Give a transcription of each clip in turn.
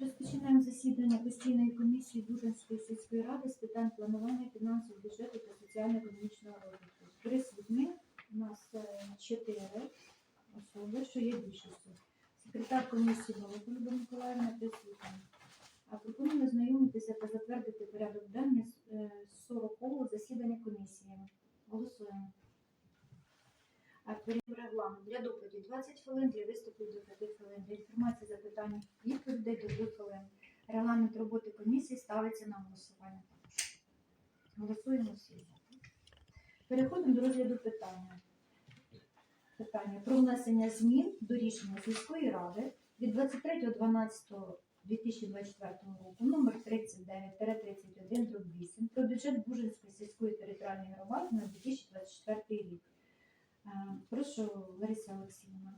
Розпочинаємо засідання постійної комісії Бужанської сільської ради з питань планування фінансового бюджету та соціально-економічного розвитку. Присутні у нас е, чотири особи, що є більшістю. Секретар комісії Володимир Люба Миколаївна присутня. А пропоную знайомитися та затвердити порядок денний е, 40-го засідання комісії. Голосуємо. Регламент для доповіді 20 хвилин, для виступів до 5 хвилин, для інформації запитань відповідей до 2 хвилин. Регламент роботи комісії ставиться на голосування. Голосуємо всі. Переходимо до розгляду питання. Питання про внесення змін до рішення сільської ради від 23.12.2024 року номер 39-31 8 про бюджет Бужинської сільської територіальної громади на 2024 рік. Е, Прошу, Лариса Олексіївна.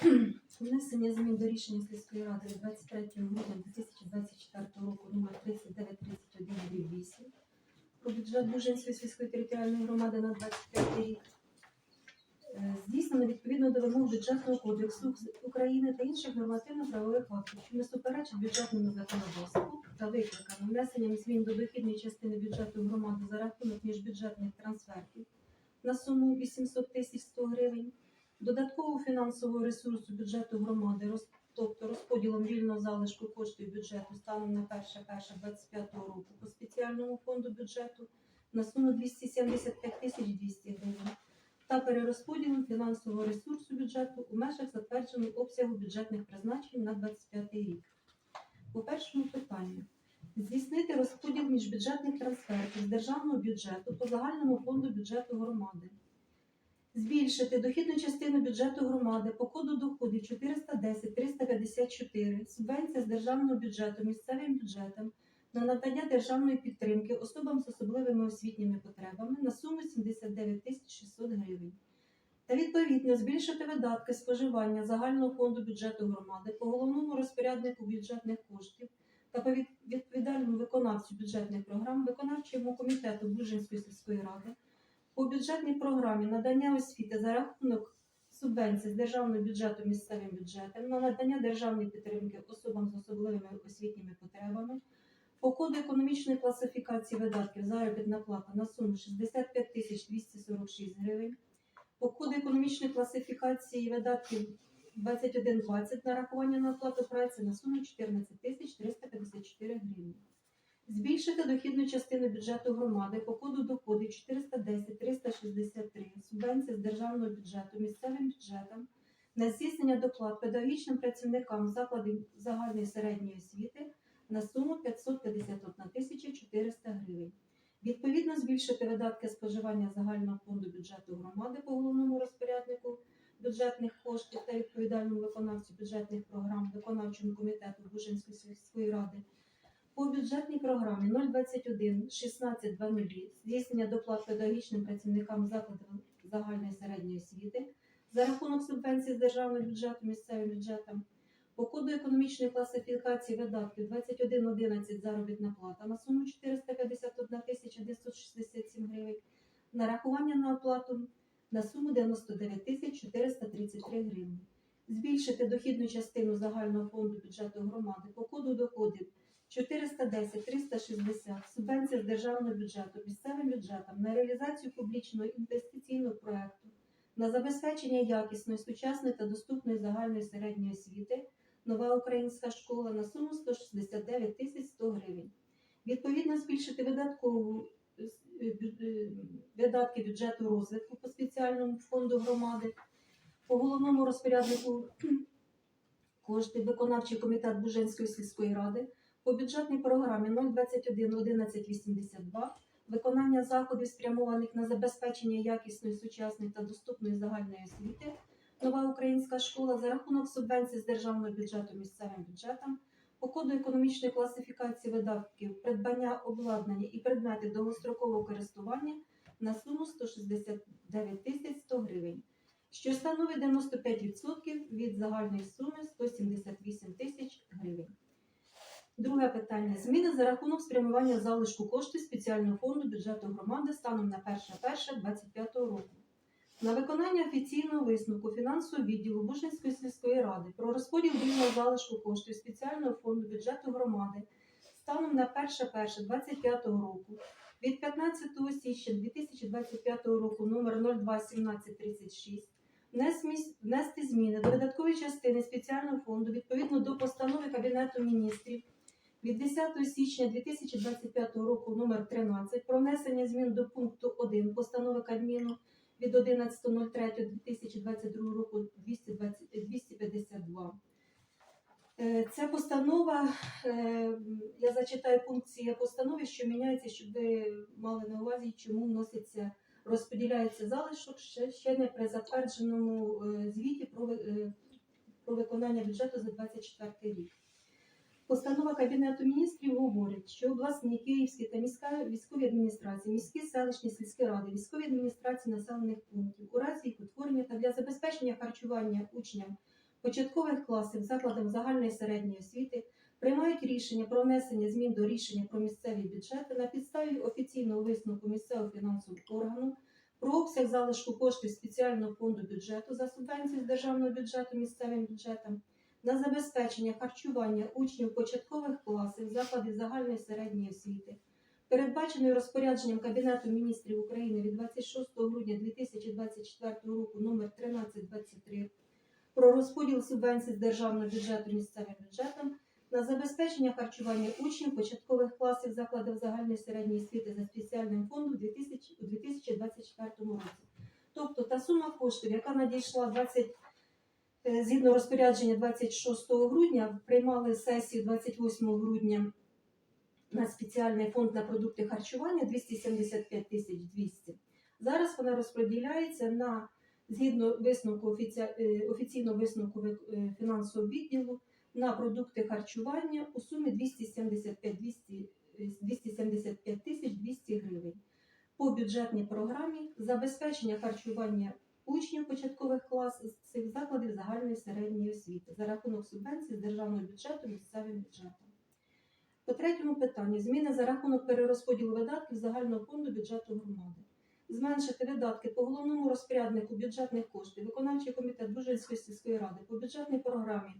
Внесення змін до рішення сільської ради 23 грудня 2024 року номер 3931 8 про бюджет Бужинської сільської територіальної громади на 25 рік. Е, Здійснено відповідно до вимог бюджетного кодексу України та інших нормативно-правових актів, що не суперечать бюджетному законодавству та викликано внесенням змін до дохідної частини бюджету громади за рахунок міжбюджетних трансфертів на суму 800 тисяч 100 гривень, додаткового фінансового ресурсу бюджету громади, тобто розподілом вільного залишку коштів бюджету станом на 1.1.25 року по спеціальному фонду бюджету на суму 275 тисяч 200 гривень та перерозподілом фінансового ресурсу бюджету у межах затвердженого обсягу бюджетних призначень на 25 рік. По першому питанню. Розподіл міжбюджетних трансфертів з державного бюджету по загальному фонду бюджету громади. Збільшити дохідну частину бюджету громади по коду доходів 410 354 субвенція з державного бюджету місцевим бюджетам на надання державної підтримки особам з особливими освітніми потребами на суму 79 600 гривень. Та відповідно збільшити видатки споживання загального фонду бюджету громади по головному розпоряднику бюджетних коштів та по від- відповідальному виконавцю бюджетних програм виконавчому комітету Бужинської сільської ради по бюджетній програмі надання освіти за рахунок субвенцій з державного бюджету місцевим бюджетом на надання державної підтримки особам з особливими освітніми потребами по коду економічної класифікації видатків заробітна плата на суму 65 тисяч 246 гривень, по коду економічної класифікації видатків 2120 нарахування на оплату праці на суму 14 тисяч 354 гривні. Збільшити дохідну частину бюджету громади по коду доходів 410 363 субвенція з державного бюджету місцевим бюджетам на здійснення доплат педагогічним працівникам закладів загальної середньої освіти на суму 551 тисяча 400 гривень. Відповідно, збільшити видатки споживання загального фонду бюджету громади по головному розпоряднику бюджетних коштів та відповідальному виконавцю бюджетних програм виконавчому комітету Бужинської сільської ради по бюджетній програмі 021 16 00 здійснення доплат педагогічним працівникам закладів загальної середньої освіти за рахунок субвенцій з державного бюджету місцевим бюджетам по коду економічної класифікації видатків 2111 заробітна плата на суму 451 967 гривень, нарахування на оплату на суму 99 433 гривні. Збільшити дохідну частину загального фонду бюджету громади по коду доходів 410 360 субвенція з державного бюджету місцевим бюджетам на реалізацію публічного інвестиційного проекту на забезпечення якісної, сучасної та доступної загальної середньої освіти нова українська школа на суму 169 тисяч 100 гривень. Відповідно, збільшити видаткову е, е, видатки бюджету розвитку по спеціальному фонду громади, по головному розпоряднику кошти виконавчий комітет Буженської сільської ради по бюджетній програмі 021 1182 виконання заходів, спрямованих на забезпечення якісної, сучасної та доступної загальної освіти, нова українська школа за рахунок субвенцій з державного бюджету місцевим бюджетам, по коду економічної класифікації видатків, придбання обладнання і предметів довгострокового користування на суму 169 тисяч 100 гривень, що становить 95% від загальної суми 178 тисяч гривень. Друге питання. Зміни за рахунок спрямування залишку коштів спеціального фонду бюджету громади станом на 1.1.25 року. на виконання офіційного висновку фінансового відділу Бужинської сільської ради про розподіл вільного залишку коштів спеціального фонду бюджету громади станом на 1.1.25 року від 15 січня 2025 року номер 021736 внес- внести зміни до видаткової частини спеціального фонду відповідно до постанови Кабінету міністрів від 10 січня 2025 року номер 13 про внесення змін до пункту 1 постанови Кабміну від 11.03.2022 року 220 252. Е, Ця постанова, е, я зачитаю пункт цієї постанови, що міняється, щоб ви мали на увазі, чому вноситься, розподіляється залишок ще, ще не при затвердженому е, звіті про, про виконання бюджету за 2024 рік. Постанова Кабінету міністрів говорить, що обласні, київські та міська військові адміністрації, міські селищні сільські ради, військові адміністрації населених пунктів у разі їх утворення та для забезпечення харчування учням початкових класів закладам загальної середньої освіти приймають рішення про внесення змін до рішення про місцеві бюджети на підставі офіційного висновку місцевого фінансового органу про обсяг залишку коштів спеціального фонду бюджету за субвенції з державного бюджету місцевим бюджетам на забезпечення харчування учнів початкових класів закладів загальної середньої освіти, передбаченою розпорядженням Кабінету міністрів України від 26 грудня 2024 року номер 1323 про розподіл субвенцій з державного бюджету місцевим бюджетам на забезпечення харчування учнів початкових класів закладів загальної середньої освіти за спеціальним фондом у 2000 у 2024 році. Тобто та сума коштів, яка надійшла 20 Е, Згідно розпорядження 26 грудня приймали сесію 28 грудня на спеціальний фонд на продукти харчування 275 тисяч 200. Зараз вона розподіляється на згідно висновку е, офіційного висновку е, фінансового відділу на продукти харчування у сумі 275 200, е, 275 тисяч 200 гривень. По бюджетній програмі забезпечення харчування учнів початкових класів закладів загальної середньої освіти за рахунок субвенцій з державного бюджету місцевим бюджетом. По третьому питанню зміни за рахунок перерозподілу видатків загального фонду бюджету громади. Зменшити видатки по головному розпоряднику бюджетних коштів, виконавчий комітет Бужинської сільської ради по бюджетній програмі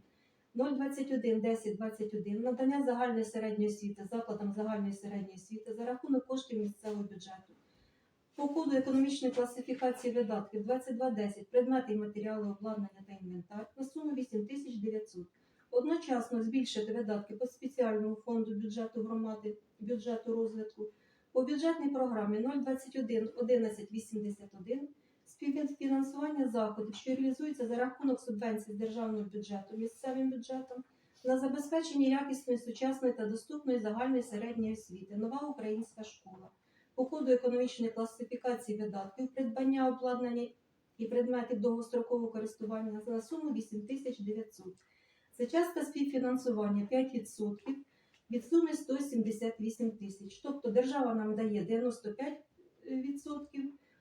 021 10 21 надання загальної середньої освіти закладам загальної середньої освіти за рахунок коштів місцевого бюджету. По коду економічної класифікації видатків 2210 предмети і матеріали обладнання та інвентар на суму 8900. Одночасно збільшити видатки по спеціальному фонду бюджету громади, бюджету розвитку, по бюджетній програмі 021 1181 співфінансування заходів, що реалізуються за рахунок субвенцій з державного бюджету місцевим бюджетом на забезпечення якісної, сучасної та доступної загальної середньої освіти, нова українська школа по коду економічної класифікації видатків, придбання обладнання і предметів довгострокового користування на суму 8900. Це частка співфінансування 5% від суми 178 тисяч. Тобто держава нам дає 95%,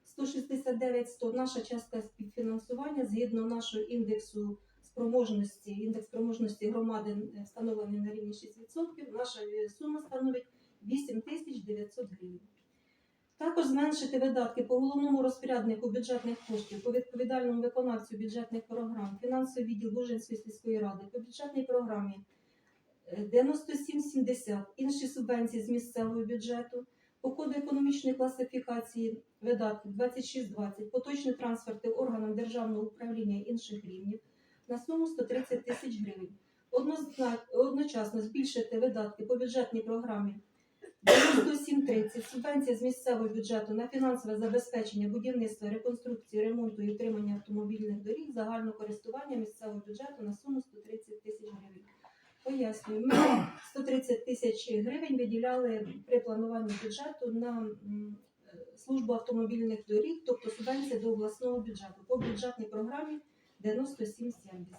169 100 Наша частка співфінансування згідно нашого індексу спроможності, індекс спроможності громади е, встановлений на рівні 6%, наша е, сума становить 8900 гривень. Також зменшити видатки по головному розпоряднику бюджетних коштів, по відповідальному виконавцю бюджетних програм, фінансовий відділ Бужинської сільської ради, по бюджетній програмі е, 9770, інші субвенції з місцевого бюджету, по коду економічної класифікації видатків 2620, поточні трансферти органам державного управління інших рівнів на суму 130 тисяч гривень. Одночасно збільшити видатки по бюджетній програмі 9730 субвенція з місцевого бюджету на фінансове забезпечення будівництва, реконструкції, ремонту і утримання автомобільних доріг загального користування місцевого бюджету на суму 130 тисяч гривень. Пояснюю, ми 130 тисяч гривень виділяли при плануванні бюджету на службу автомобільних доріг, тобто субвенція до обласного бюджету по бюджетній програмі 9770.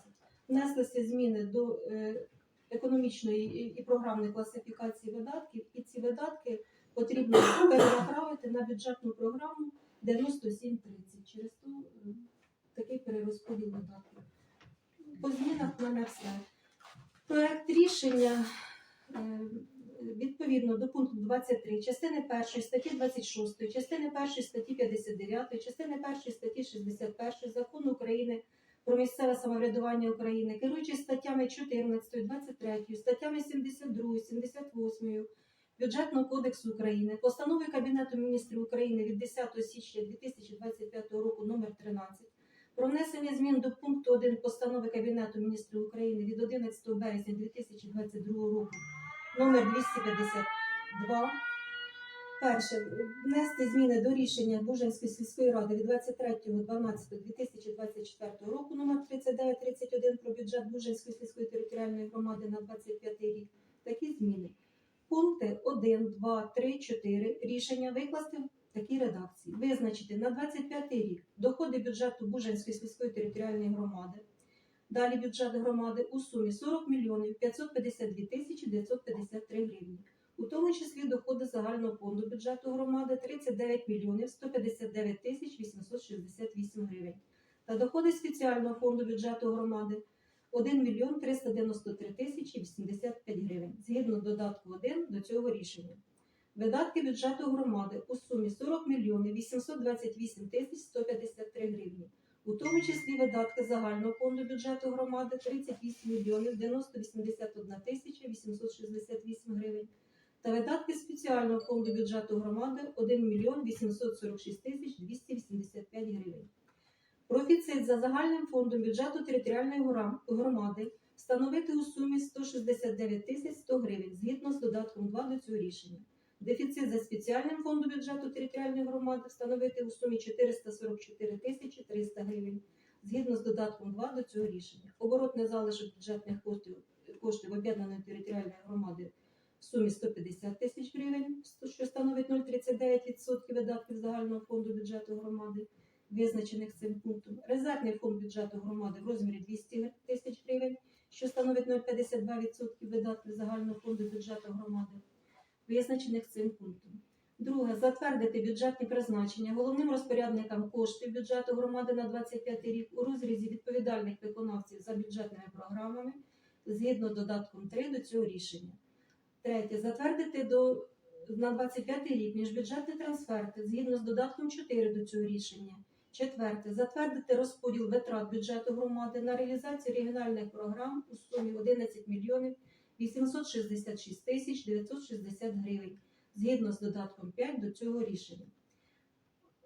Внеслися зміни до е, економічної і- програмної класифікації видатків, і ці видатки потрібно перенаправити на бюджетну програму 9730. Через то е, такий перерозподіл видатків. По змінах в мене все. Проект рішення е, відповідно до пункту 23 частини 1 статті 26, частини 1 статті 59, частини 1 статті 61 Закону України про місцеве самоврядування України, керуючись статтями 14, 23, статтями 72, 78 Бюджетного кодексу України, постанови Кабінету міністрів України від 10 січня 2025 року номер 13 про внесення змін до пункту 1 постанови Кабінету міністрів України від 11 березня 2022 року номер 252. Перше, внести зміни до рішення Бужанської сільської ради від 23.12.2024 року номер 3931 про бюджет Бужанської сільської територіальної громади на 25 рік. Такі зміни. Пункти 1, 2, 3, 4 рішення викласти в такій редакції. Визначити на 25 рік доходи бюджету Бужанської сільської територіальної громади. Далі бюджет громади у сумі 40 мільйонів 552 тисячі 953 гривні. У тому числі доходи загального фонду бюджету громади 39 мільйонів 159 тисяч 868 гривень. Та доходи спеціального фонду бюджету громади 1 мільйон 393 тисячі 85 гривень, згідно додатку 1 до цього рішення. Видатки бюджету громади у сумі 40 мільйонів 828 тисяч 153 гривні. У тому числі видатки загального фонду бюджету громади 38 мільйонів 981 тисяча 868 гривень та видатки спеціального фонду бюджету громади 1 мільйон 846 тисяч 285 гривень. Профіцит за загальним фондом бюджету територіальної громади встановити у сумі 169 тисяч 100 гривень згідно з додатком 2 до цього рішення. Дефіцит за спеціальним фондом бюджету територіальної громади встановити у сумі 444 тисячі 300 гривень згідно з додатком 2 до цього рішення. Оборотний залишок бюджетних коштів, коштів об'єднаної територіальної громади в сумі 150 тисяч гривень, що становить 0,39% видатків загального фонду бюджету громади, визначених цим пунктом. Резервний фонд бюджету громади в розмірі 200 тисяч гривень, що становить 0,52% видатків загального фонду бюджету громади, визначених цим пунктом. Друге, затвердити бюджетні призначення головним розпорядникам коштів бюджету громади на 25 рік у розрізі відповідальних виконавців за бюджетними програмами згідно додатком 3 до цього рішення. Третє. Затвердити до на 25 рік міжбюджетні трансферти згідно з додатком 4 до цього рішення. Четверте. Затвердити розподіл витрат бюджету громади на реалізацію регіональних програм у сумі 11 мільйонів 866 тисяч 960 гривень згідно з додатком 5 до цього рішення.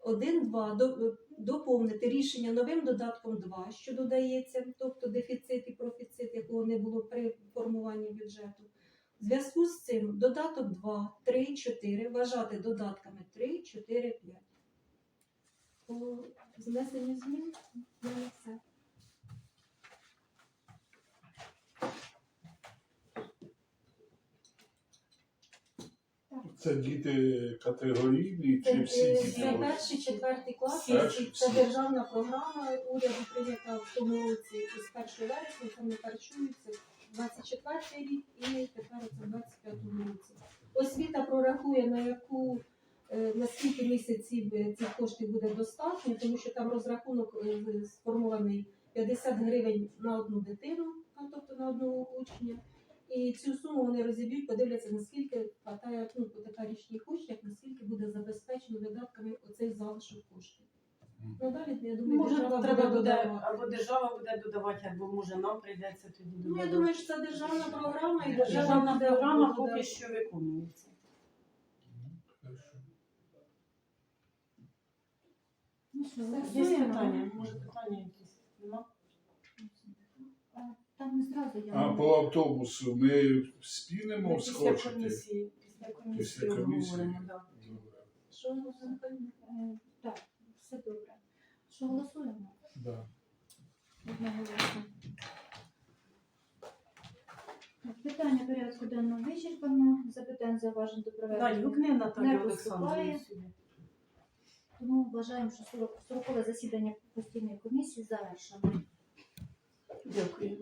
1.2. До- Доповнити рішення новим додатком 2, що додається, тобто дефіцит і профіцит, якого не було при формуванні бюджету. В зв'язку з цим додаток 2, 3, 4 вважати додатками 3, 4, 5. По знесенню змін все. Це діти категорійні чи всі е, діти? це перший, четвертий клас. Перший, Це всі. державна програма уряду прийнята в тому році з 1 вересня, там не харчуються 24 рік і тепер це 25 році. Освіта прорахує на яку е, на скільки місяців е, цих коштів буде достатньо, тому що там розрахунок е, сформований 50 гривень на одну дитину, тобто на одного учня. І цю суму вони розіб'ють, подивляться, наскільки хватає ну, така річні коштів, наскільки буде забезпечено видатками оцей залишок коштів. Ну далі, я думаю, Може, держава треба буде додавати. або держава буде додавати, або може нам прийдеться тоді Ну, я додавати. думаю, що це державна програма і держава Державна програма поки що виконується. Ну що, Є голосуємо? питання? Може питання якісь? Нема? А, Там не зразу я. А по автобусу ми спінемо Ми Після схочете? комісії, після комісії Після комісії. обговоримо, да. Добре. Що? Е, Так, все добре. Що голосуємо? Да. Одноголосно. Так, Питання порядку денного вичерпано. Запитань зауважень до проведення. Наталію Не поступає. Тому вважаємо, що 40 40 засідання постійної комісії завершено. Дякую.